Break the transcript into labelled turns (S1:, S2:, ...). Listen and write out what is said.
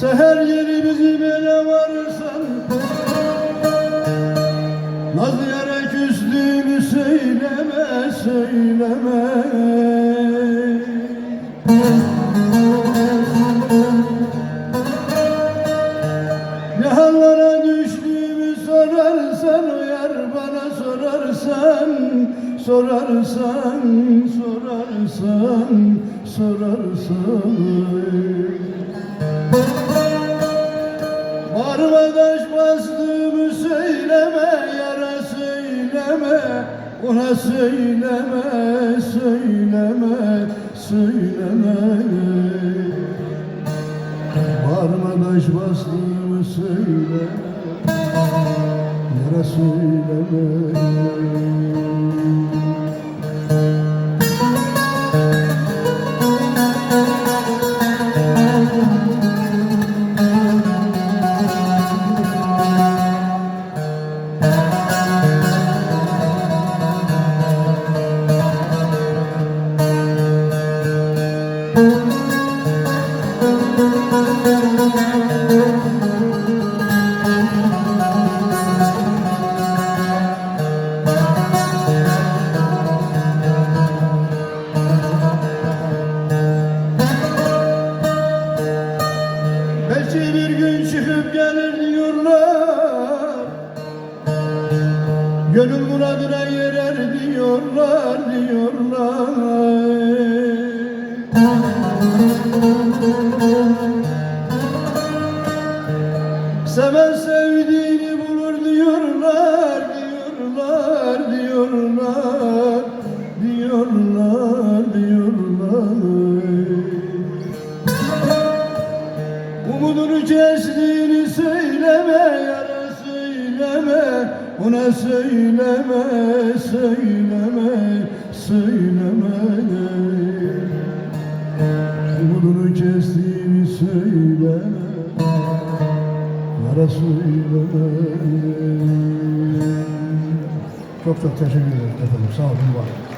S1: Seher yeri bizi bile varırsan Nazlı yere küstüğünü söyleme, söyleme. Ne hallara düştüğümü sorarsan Uyar bana sorarsan Sorarsan, sorarsan, sorarsan Varmadaş bastığımı söyleme Yara söyleme. Ona söyleme, söyleme, söyleme. Varmadaş bastığımı söyle Yara söyleme Belki bir gün çıkıp gelir diyorlar. Gönül muradına yerer diyorlar diyorlar. Seven sevdiğini bulur diyorlar diyorlar diyorlar diyorlar Umudunu kestiğini söyleme yara söyleme. Ona söyleme söyleme söyleme. Umudunu kestiğini söyleme Yara söyleme. Çok çok teşekkür ederim efendim. Sağ olun var.